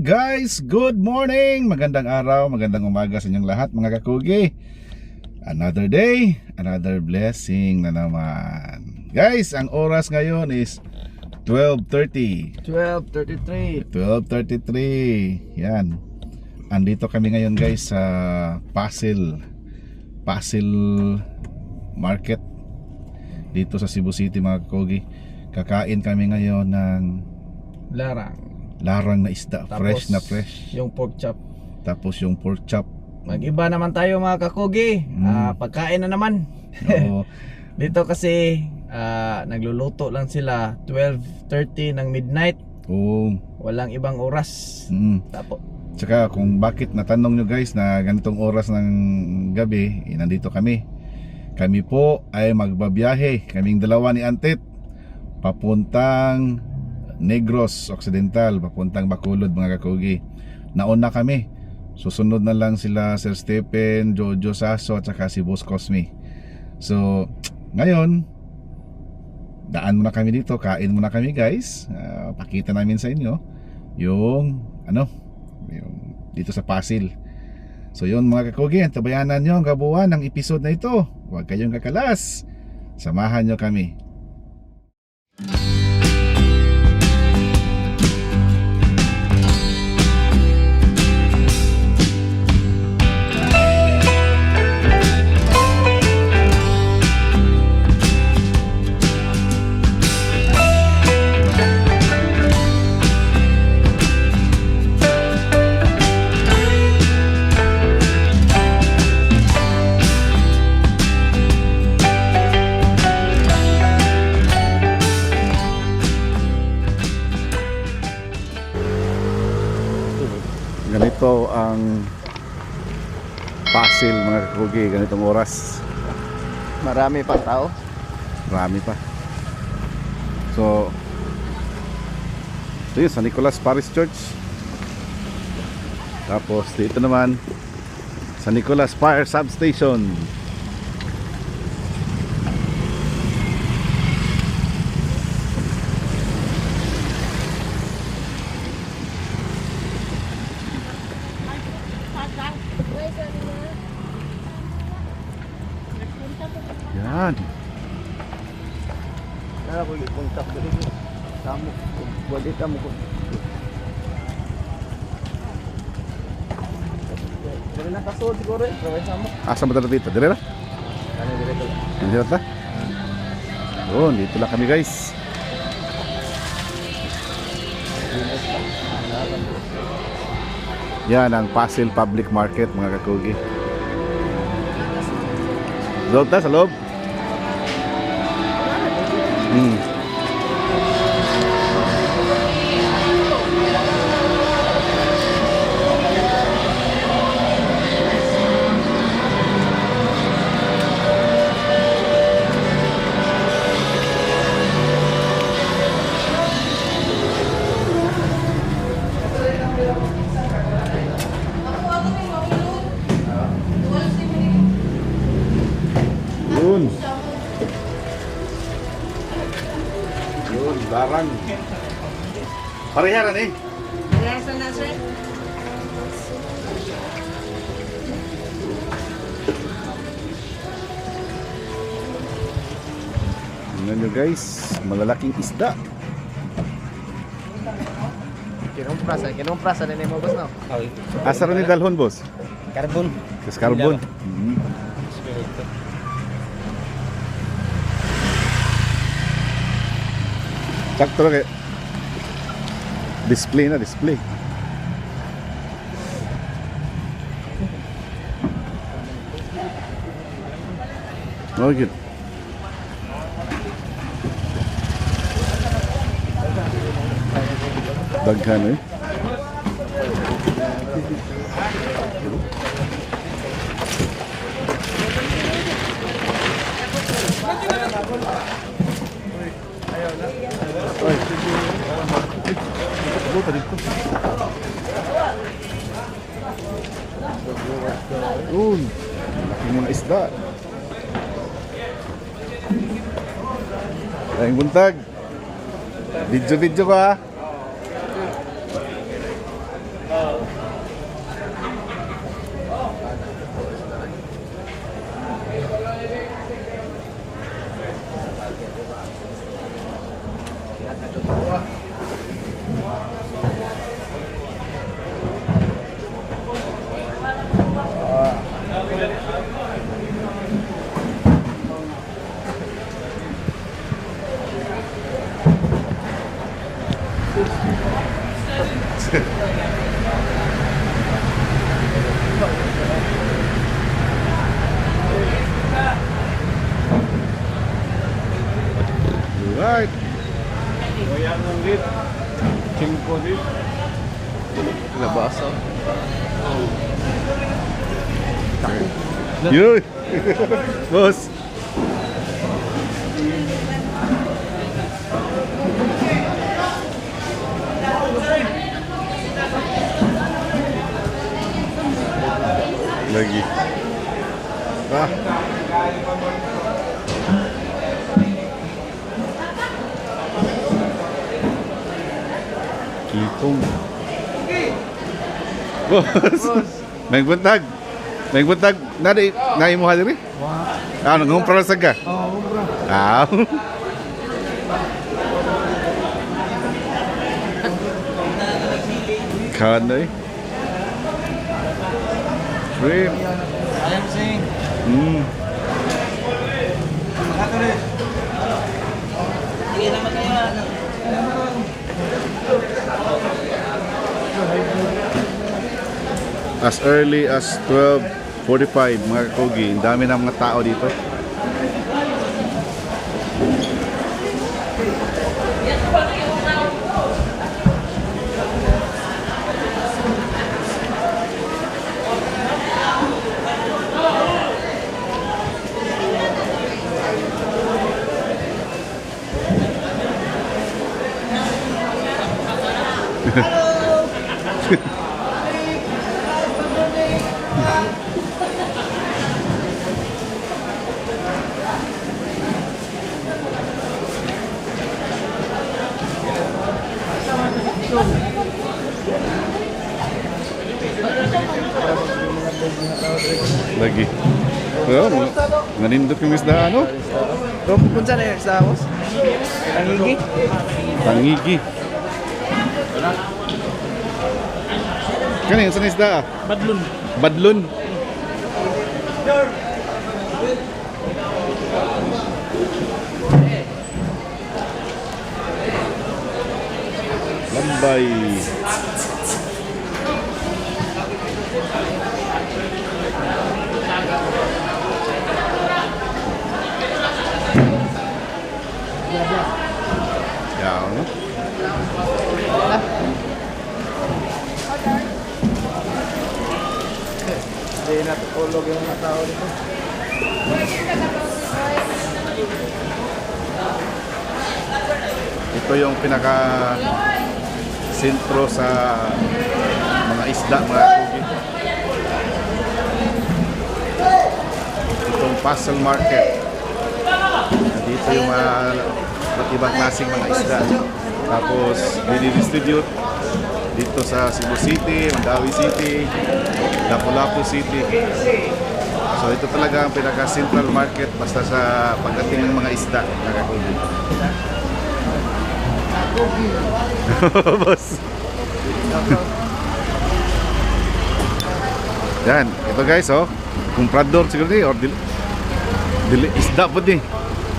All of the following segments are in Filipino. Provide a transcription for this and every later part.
guys, good morning! Magandang araw, magandang umaga sa inyong lahat mga kakugi. Another day, another blessing na naman. Guys, ang oras ngayon is 12.30. 12.33 12.33. Yan. Andito kami ngayon guys sa Pasil. Pasil Market. Dito sa Cebu City mga kakugi. Kakain kami ngayon ng Larang larang na isda. Tapos, fresh na fresh. Yung pork chop Tapos yung pork chop. Mag-iba naman tayo mga kakugi Mm. Ah, Pagkain na naman Oo. Dito kasi ah, Nagluluto lang sila 12.30 ng midnight Oo. Walang ibang oras Mm. Tapos Tsaka kung bakit natanong nyo guys na ganitong oras ng gabi, eh, nandito kami. Kami po ay magbabiyahe. Kaming dalawa ni Antit. Papuntang Negros Occidental. Papuntang Bacolod mga kakugi. Nauna kami. Susunod na lang sila Sir Stephen, Jojo Sasso at saka si Boss Cosme. So, ngayon, daan muna kami dito. Kain muna kami guys. Ah, pakita namin sa inyo yung ano, yung dito sa Pasil. So yun mga kakugi, tabayanan nyo ang kabuuan ng episode na ito. Huwag kayong kakalas. Samahan nyo kami. Oras. marami pang tao Marami pa. So, ito yun, sa Nicolas Paris Church. Tapos dito naman, sa Nicolas Fire Substation. Yan. Kaya ko yung punta ko dito Tamo Wali tamo ko Dali na kasood siguro eh Kaway sama Asa ba dito? Dire na? Kani dito Dito ta? Oh, dito lang kami guys. Yan ang Pasil Public Market mga kakugi. Loob ta sa loob. Hmm. Kinumpras eh Kinumpras Ano mo boss no? Asa rin ni Dalhon boss? Carbon Kas carbon. Mhm. Sakto lang eh. Display na, display. Oh, good. Daghan eh. Yun. Laking mga isda. Tayong buntag. Video-video ka. Labasa. Yun. Boss. Lagi. Ah. Kitong. Boss. May buntag. May buntag. Nari, nai mo hadiri? Ano, ngumpra sa ka? Oo, bro. Ah. Kanay. Shrimp. Ayam sing. Mm. As early as 12.45 mga kakogi, ang dami ng mga tao dito. Lagi. Oh, nanindot yung isda ano? Bro, punsa na yung sa house? Tangigi? Tangigi. Kani, saan isda? Badlun. Badlon. Lambay. Yaw, tao dito. Ito yung pinaka sentro sa mga isda, mga kugi. Itong puzzle market. Dito yung mga iba't klaseng mga isda. Tapos, dinidistribute dito sa Cebu City, Mandawi City, Lapu-Lapu City. So ito talaga ang pinaka central market basta sa pagdating ng mga isda, kugi. Boss. Yan, ito guys oh. Comprador siguro ni or dil dili isda po ni.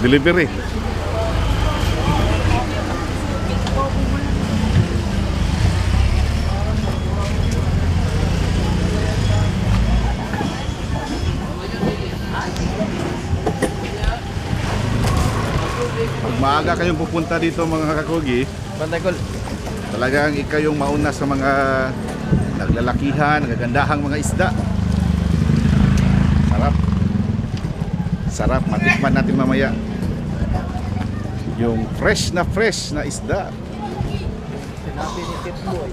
Delivery. Pag maaga kayong pupunta dito mga kakugi, Bantay ko. Talagang ikaw yung mauna sa mga naglalakihan, nagagandahang mga isda. Sarap. Sarap. Matikman natin mamaya. Yung fresh na fresh na isda. Sinabi ni Titboy.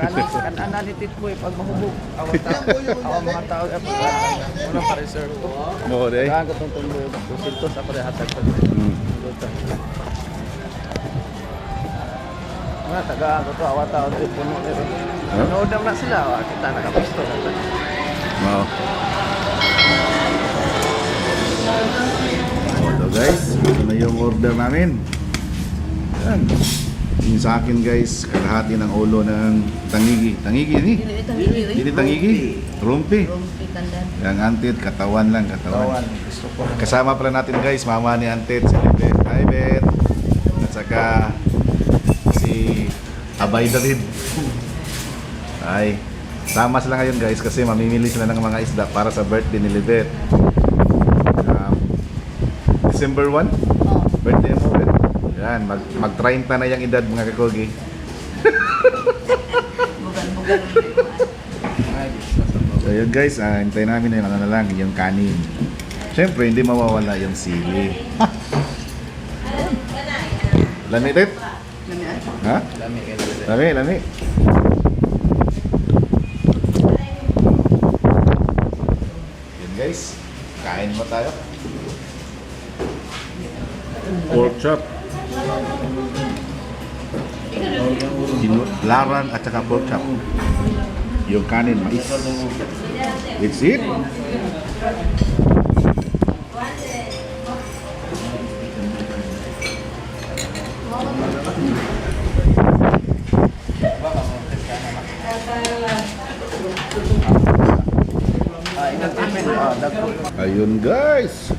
Kanan, kanan ni Titboy pag mahubog. Awang tao. Awang mga tao. Muna pa reserve ko. Oo, day. Kaya ko itong tumboy. Kusintos ako rin hatag ko. Mm. Mga taga ako to, awa tao dito puno nito. Huh? Nood na sila, awa, kita nakapisto na to. Oo. Ito guys, ito na yung order namin. Yan. Yung sa akin guys, kalahati ng ulo ng tangigi. Tangigi ni? Dili tangigi. Hindi tangigi. Rumpi. Rumpi tandan. Yang antit, katawan lang, katawan. Tawan, gusto ko. Kasama pala natin guys, mama ni Antit, si Bet. Hi Bet. At saka si Abay David. Ay, sama sila ngayon guys kasi mamimili sila ng mga isda para sa birthday ni Libet. Um, December 1? Oh. Birthday mo, Bet. Yan, mag, mag 30 na yung edad mga kakogi. Sa So yun guys, ah, hintayin namin yung ano na lang, yung kanin. Siyempre, hindi mawawala yung sili. Lami? Ha? Lami kayo dito. Lami, lami. Yun guys, kain mo tayo. Pork chop. Laran at saka pork chop. Yung kanin, mais. It's it. Ayun guys,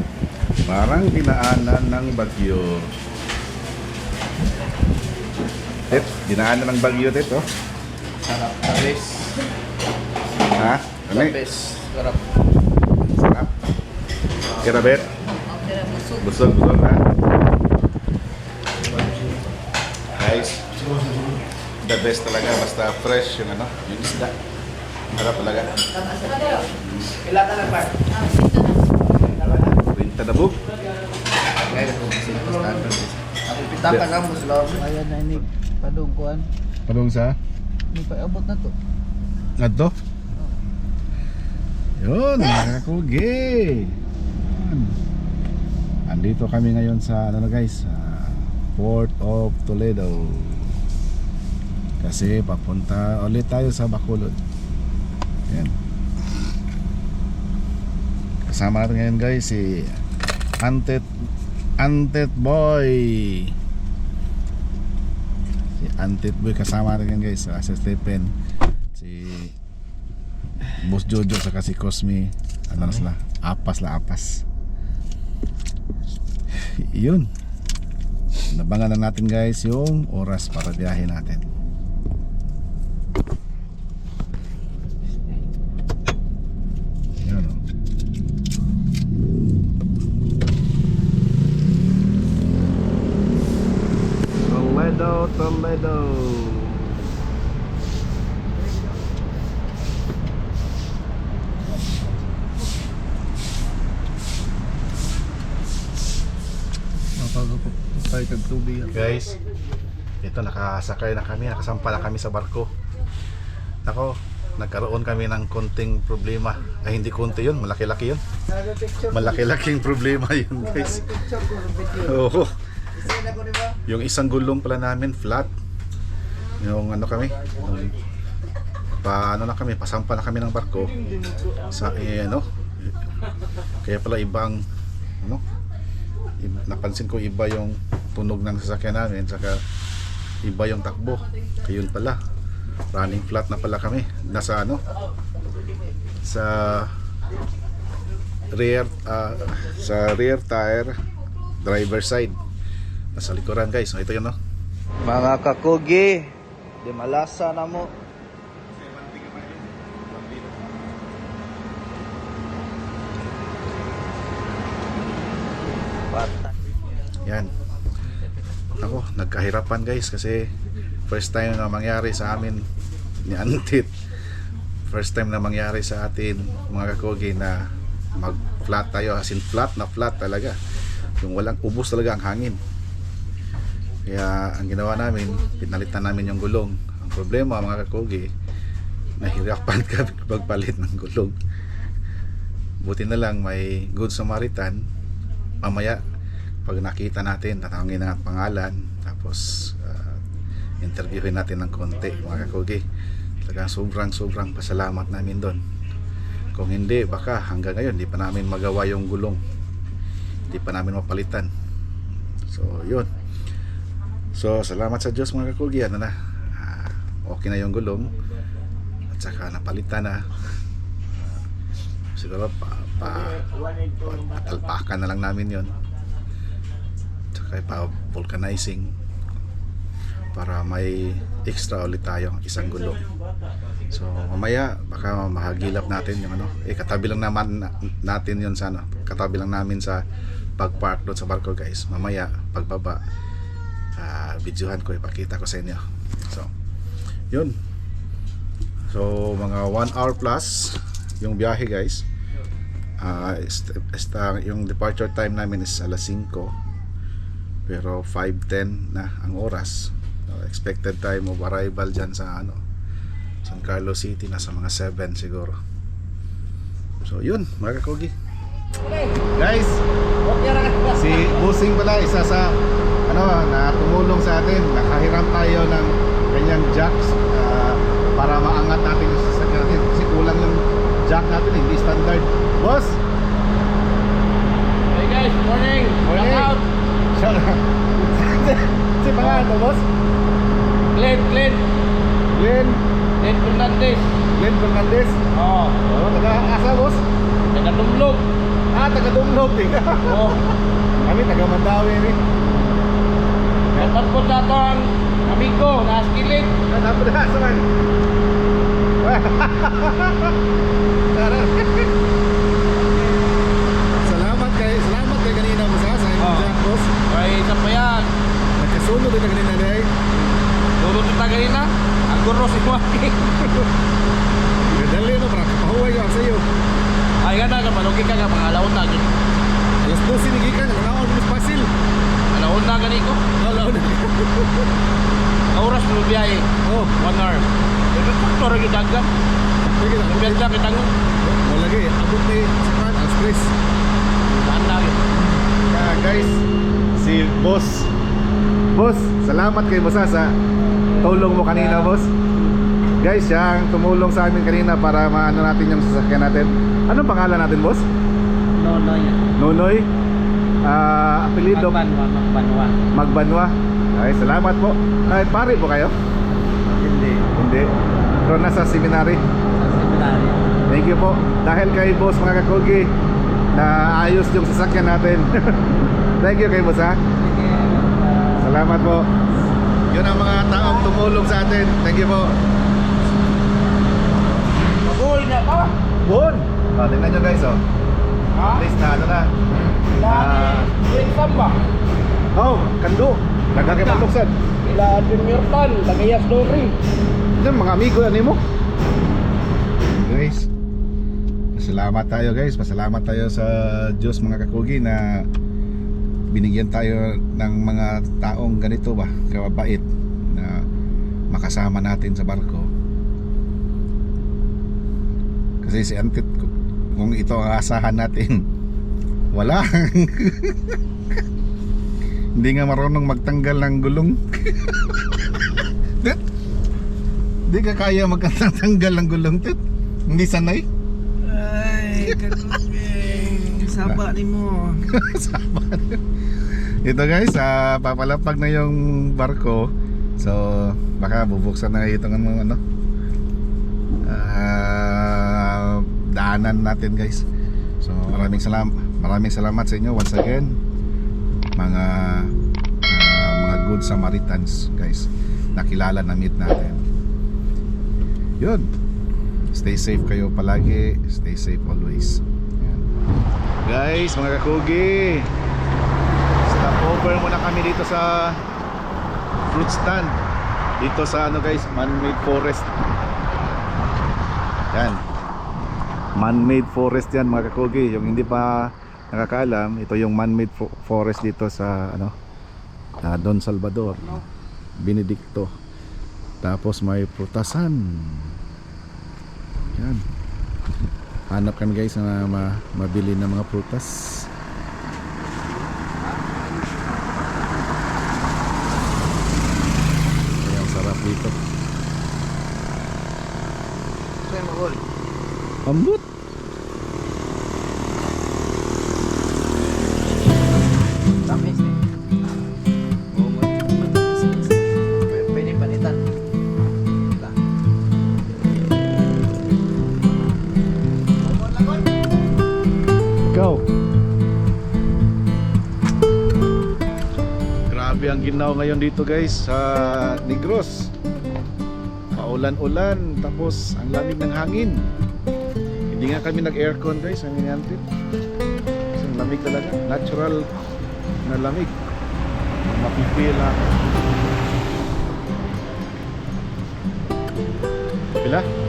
parang dinaanan ng bagyo. Dinaanan ng bagyo, oh. Sarap. Best. Ha? The Ano? best. Sarap. Sarap. Kirabet, busog. busog, busog, ha? Guys, the best talaga, basta fresh yung ano, yung isda. Sarap talaga. Ilan ka lang, Mark? Dito na. Rinta na bug. Pitakan na mo sila. Ayan na inig. Padungkuan. Padung sa? Hindi pa abot na to. Adto? Yun, mga kakugi. Yan. Andito kami ngayon sa ano na guys, sa Port of Toledo. Kasi papunta ulit tayo sa Bacolod. Yan. Kasama natin ngayon guys si Antet Antet Boy. Si Antet Boy kasama natin guys, sa Stephen si Boss Jojo saka si Cosme. Ano na sila? Apas la apas. Yun. Nabangan na natin guys yung oras para biyahe natin yun oh. Toledo, Toledo. Mapagupot tayo kag tubig. Guys, ito nakasakay na kami, nakasampa na kami sa barko. Ako, nagkaroon kami ng konting problema. Ay hindi konti yun, malaki-laki yun. Malaki-laking problema yun guys. Oo. Yung isang gulong pala namin flat. Yung ano kami, yung pa ano na kami, pasampa na kami ng barko sa eh, ano. Kaya pala ibang ano, napansin ko iba yung tunog ng sasakyan namin saka iba yung takbo ayun pala running flat na pala kami nasa ano sa rear ah, sa rear tire driver side nasa likuran guys. Ito yun no? Mga kakugi, di malasa na mo. Yan. Ako nagkahirapan guys kasi first time na mangyari sa amin ni Antit. First time na mangyari sa atin mga kakogi na mag flat tayo. As in flat na flat talaga. Yung walang ubos talaga ang hangin kaya ang ginawa namin pinalitan namin yung gulong ang problema mga kakogi nahirapan kami magpalit ng gulong buti na lang may good Samaritan mamaya pag nakita natin, tatawagin na ang pangalan, tapos uh, interviewin natin ng konti mga kakugi. Talagang sobrang sobrang pasalamat namin doon. Kung hindi, baka hanggang ngayon, di pa namin magawa yung gulong. Di pa namin mapalitan. So, yun. So, salamat sa Diyos mga kakugi. Ano na, ah, okay na yung gulong. At saka napalitan na. siguro pa, pa, patalpakan na lang namin yon tsaka pa vulcanizing para may extra ulit tayo isang gulong. So mamaya baka mahagilap natin yung ano, eh katabi lang naman na- natin yun sa ano, katabi lang namin sa pag-park doon sa barko guys. Mamaya pagbaba ah videohan ko ipakita ko sa inyo. So yun. So mga 1 hour plus yung biyahe guys. Est- esta- yung departure time namin is alas 5 pero 5.10 na ang oras Uh, expected time of arrival dyan sa ano San Carlos City nasa mga 7 siguro so yun mga kakogi guys si Busing pala isa sa ano na tumulong sa atin nakahiram tayo ng kanyang jacks ah, para maangat natin yung sasakyan natin kasi kulang yung jack natin hindi standard boss Hey guys, morning! Morning. Shout out! Shout out. si pangalan mo boss Glenn, Glenn! Glenn Glenn Fernandez! Glenn Fernandez Oo, oh, taga-asa boss taga-dumlog! ah taga-dumlog eh Oo. kami taga-mandawi rin Shout out po sa ito ang amigo na skillet! Ano po na saman? Tara. salamat kay salamat kay kanina mo sa sa Oh. oh. Jack boss. Ay, isa pa yan! Nagkasunod din kanina dai. Durot na kanina, ang guro si Waki! Gadali no bra. Pahuway ko sa iyo. Ay, gana ka, malugi ka nga, mga alaon na. Alas 12 ni gikan naon mo pasil. Alaon na gani ko. Wala na. Kauras mo biyahe, Oh, one hour. Ito faktor yung dagat. sige na. Biyahe na kita nga. Wala lagi. Abot ni sa kan ang stress. Saan na yun? Yeah, guys, si boss. Boss, salamat kay Boss sa tulong mo kanina, boss. Guys, siya ang tumulong sa amin kanina para maano natin yung sasakyan natin. Anong pangalan natin, boss? No, no yan. Nonoy. Ah, apelyido Magbanwa, magbanwa. Magbanwa. Ay, salamat po. Ay, pare po kayo? Hindi. Hindi. Pero nasa seminary. Sa seminary. Thank you po. Dahil kay boss mga kakogi na ayos yung sasakyan natin. Thank you kay boss ha. Salamat po. Yun ang mga taong tumulong sa atin. Thank you po. Magul na pa. Bon! Oh, tingnan nyo guys oh. Least na ano na. Lagi. Green Samba. Oh, kando. Nagkakipagtuksan. Ila Adrian Mirtan. Lagayas Dory. Yan mga amigo ano mo? Guys. Salamat tayo guys. Pasalamat tayo sa Diyos mga kakugi na binigyan tayo ng mga taong ganito ba, kababait na makasama natin sa barko. Kasi si Antit kung ito ang asahan natin, wala. Hindi nga marunong magtanggal ng gulong. Tit, Di ka kaya magtanggal ng gulong, Tit. Hindi sanay. Ay. Saba ni mo. Ito guys, ah, papalapag na yung barko. So, baka bubuksan na itong ano, ano ah, daanan natin guys. So, maraming salamat, maraming salamat sa inyo once again. Mga ah, mga good Samaritans guys. Nakilala na meet natin. Yun. Stay safe kayo palagi. Stay safe always. Yan. Guys, mga kakugi. Stop over muna kami dito sa fruit stand. Dito sa ano guys, man-made forest. Yan. Man-made forest yan mga kakugi. Yung hindi pa nakakaalam, ito yung man-made fo- forest dito sa ano, ah, Don Salvador. Benedicto. Tapos may prutasan. Yan. Hanap kami guys na ma- mabili ng mga prutas. Kaya ang sarap dito. Sa'yo magul. Ambot! Grabe Grabe ang ginaw ngayon dito guys sa Negros. Paulan-ulan tapos ang lamig ng hangin. Hindi nga kami nag-aircon guys, ang natin. Kasi lamig talaga, natural na lamig. Mapipil lang. Pila?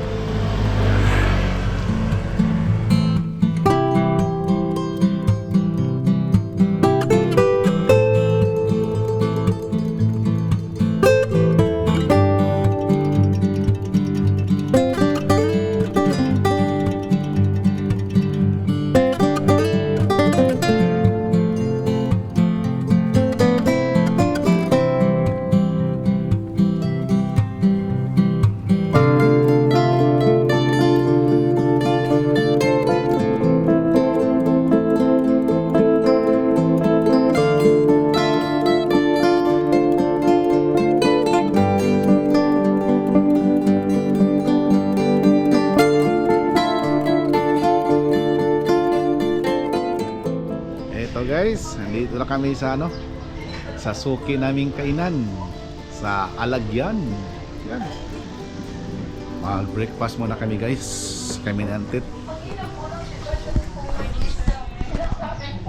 Kami sa ano sa suki naming kainan sa Alagyan. Yan. Mag-breakfast muna kami guys. Kami ni Antit.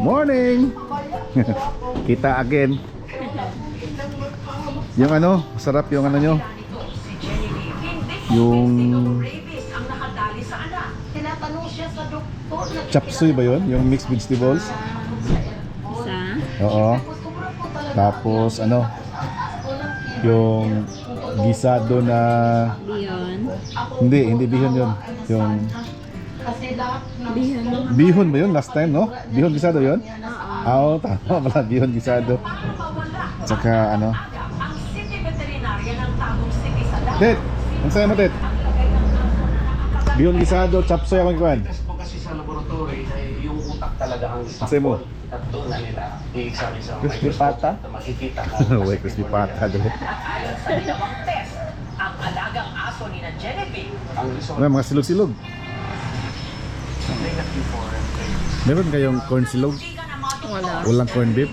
Morning! Kita again. Yung ano, masarap yung ano nyo. Yung chapsuy ba yun? Yung mixed vegetables? Oo. Tapos ano? Yung gisado na Bihon. hindi, hindi bihon 'yon. Yung Bihon. bihon ba 'yun last time, no? Bihon gisado 'yon? Ah, Oo, tama pala, bihon gisado. Tsaka ano? Tet, ang sayo mo, Tet? Bihon gisado, chapsoy ako po kasi sa laboratory yung utak talaga ang Kasi mo? At doon na nila i-examine sa Crispy microscope pata? na makikita Uy, crispy pata doon. Ayon sa ginawang test, ang alagang aso ni na Genevieve ang result Ano, mga silog-silog. negative for. Meron kayong corn silog? Wala. Walang corn beef?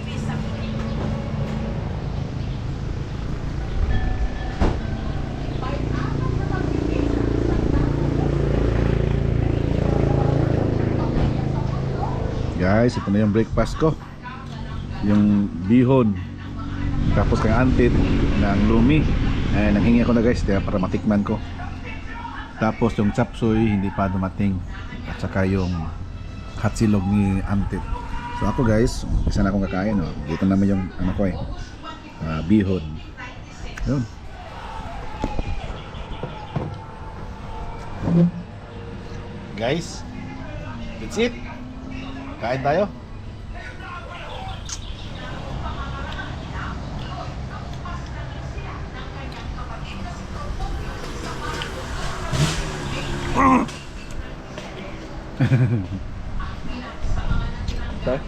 Guys, ito na yung breakfast ko. Yung bihon. Tapos kang antit ng lumi. Eh, nanghingi ako na guys kaya para matikman ko. Tapos yung chapsuy hindi pa dumating. At saka yung hatsilog ni antit. So ako guys, isa na akong kakain. Oh. Dito naman yung ano ko eh. ah, bihon. Yun. Guys, that's it. Kain tayo. Tayo.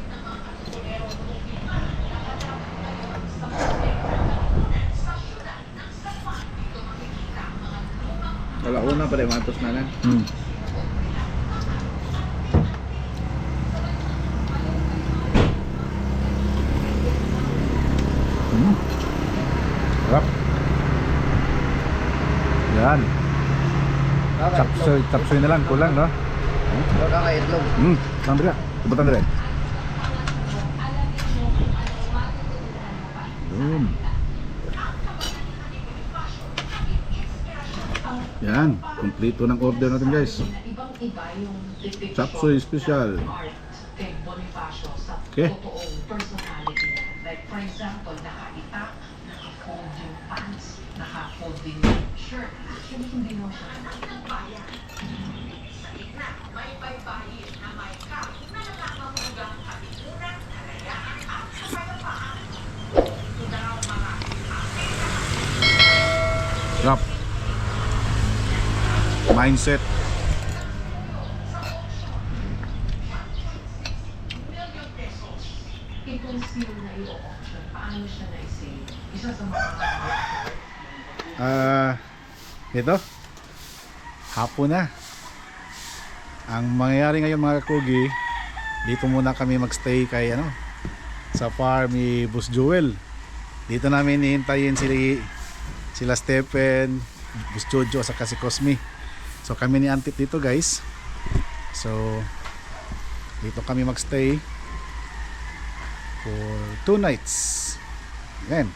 Wala una pa rin matos na lang. Hmm. Sarap. Yan. Chapsoy, chapsoy na lang, kulang, no? Wala ka itlog. Hmm, Andrea. Sebut Andrea. Yun. Yan, kompleto ng order natin guys. Chapsoy special. kay Okay. Like for example, nakaitak, naka-fold pants, naka-fold shirt. Actually, hindi mo siya nakapaya. Sa gitna, may baybayin na may cup na nakakamugang katimunan, kalayaan at kapayapaan. Ito na ang mga Sarap. Mindset. Itong skill na i-auction, paano siya na-save? Isa mga Ah, ito. Hapon na. Ang mangyayari ngayon mga kakugi, dito muna kami magstay kay ano, sa farm ni Boss Joel. Dito namin hihintayin sila, sila Stephen, Bus Jojo, saka si Cosme. So kami ni Antit dito guys. So dito kami magstay for two nights. Ayan.